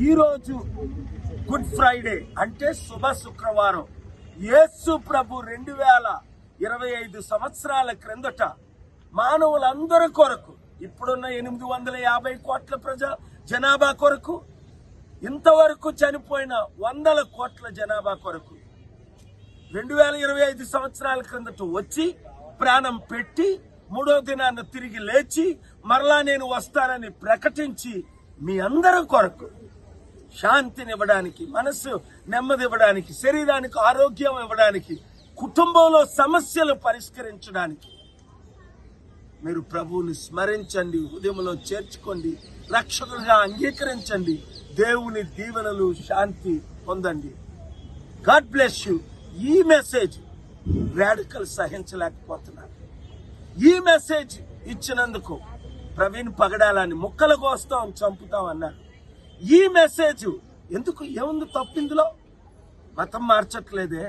ఈరోజు good Friday అంటే శుభ శుక్రవారం. యేసు ప్రభు రెండు వేల ఇరవై ఐదు సంవత్సరాల క్రిందట మానవులందరి కొరకు ఇప్పుడున్న ఎనిమిది వందల యాభై కోట్ల ప్రజా జనాభా కొరకు ఇంతవరకు చనిపోయిన వందల కోట్ల జనాభా కొరకు రెండు వేల ఇరవై ఐదు సంవత్సరాల క్రిందట వచ్చి ప్రాణం పెట్టి మూడో దినాన్ని తిరిగి లేచి మరలా నేను వస్తానని ప్రకటించి మీ అందరం కొరకు శాంతినివ్వడానికి మనస్సు నెమ్మది ఇవ్వడానికి శరీరానికి ఆరోగ్యం ఇవ్వడానికి కుటుంబంలో సమస్యలు పరిష్కరించడానికి మీరు ప్రభువుని స్మరించండి ఉదయంలో చేర్చుకోండి రక్షకులుగా అంగీకరించండి దేవుని దీవెనలు శాంతి పొందండి. God bless you. ఈ మెసేజ్ రాడికల్ సహించలేకపోతున్నారు. ఈ మెసేజ్ ఇచ్చినందుకు ప్రవీణ్ పగడాలని ముక్కలు కోస్తాం చంపుతాం అన్నారు. ఈ మెసేజ్ ఎందుకు? ఏముంది తప్పు ఇందులో? మతం మార్చట్లేదే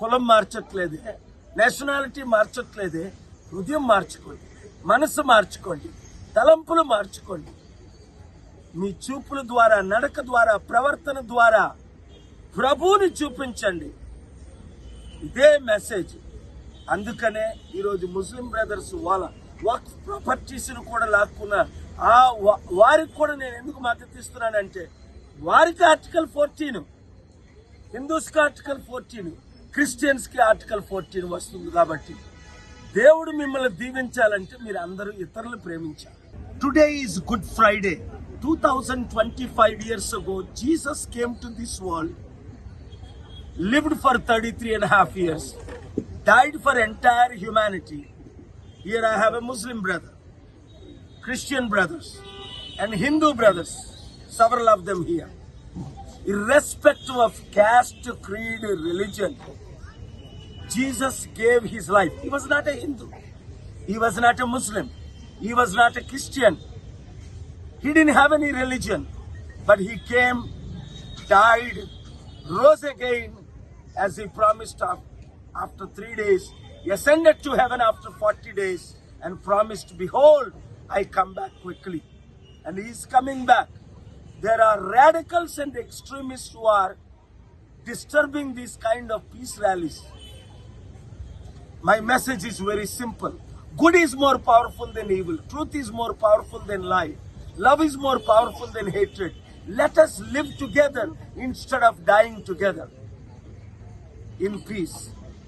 కులం మార్చట్లేదే నేషనాలిటీ మార్చట్లేదే హృదయం మార్చుకోండి మనసు మార్చుకోండి తలంపులు మార్చుకోండి. మీ చూపుల ద్వారా నడక ద్వారా ప్రవర్తన ద్వారా ప్రభువుని చూపించండి. ఇదే మెసేజ్ అందుకనే ఈరోజు ముస్లిం బ్రదర్స్ వాళ్ళ వర్క్ ప్రాపర్టీస్ కూడా లాక్కున్నారు. వారికి కూడా నేను ఎందుకు మద్దతు ఇస్తున్నానంటే వారికి ఆర్టికల్ ఫోర్టీన్ హిందూస్కి ఆర్టికల్ ఫోర్టీన్ క్రిస్టియన్స్కి ఆర్టికల్ ఫోర్టీన్ వస్తుంది కాబట్టి దేవుడు మిమ్మల్ని దీవించాలంటే మీరు అందరూ ఇతరులు ప్రేమించాలి. Today is good Friday two thousand twenty five years ago Jesus came to this world lived for 33 and a half years, died for entire humanity. Here I have a Muslim brother Christian brothers, and Hindu brothers, several of them here. Irrespective of caste, creed, religion, Jesus gave his life. He was not a Hindu, he was not a Muslim, he was not a Christian, he didn't have any religion, but he came, died, rose again as he promised after three days. He ascended to heaven after 40 days and promised, Behold, I come back quickly. And he is coming back. There are radicals and extremists who are disturbing these kind of peace rallies. My message is very simple. Good is more powerful than evil. Truth is more powerful than lie. Love is more powerful than hatred. Let us live together instead of dying together in peace.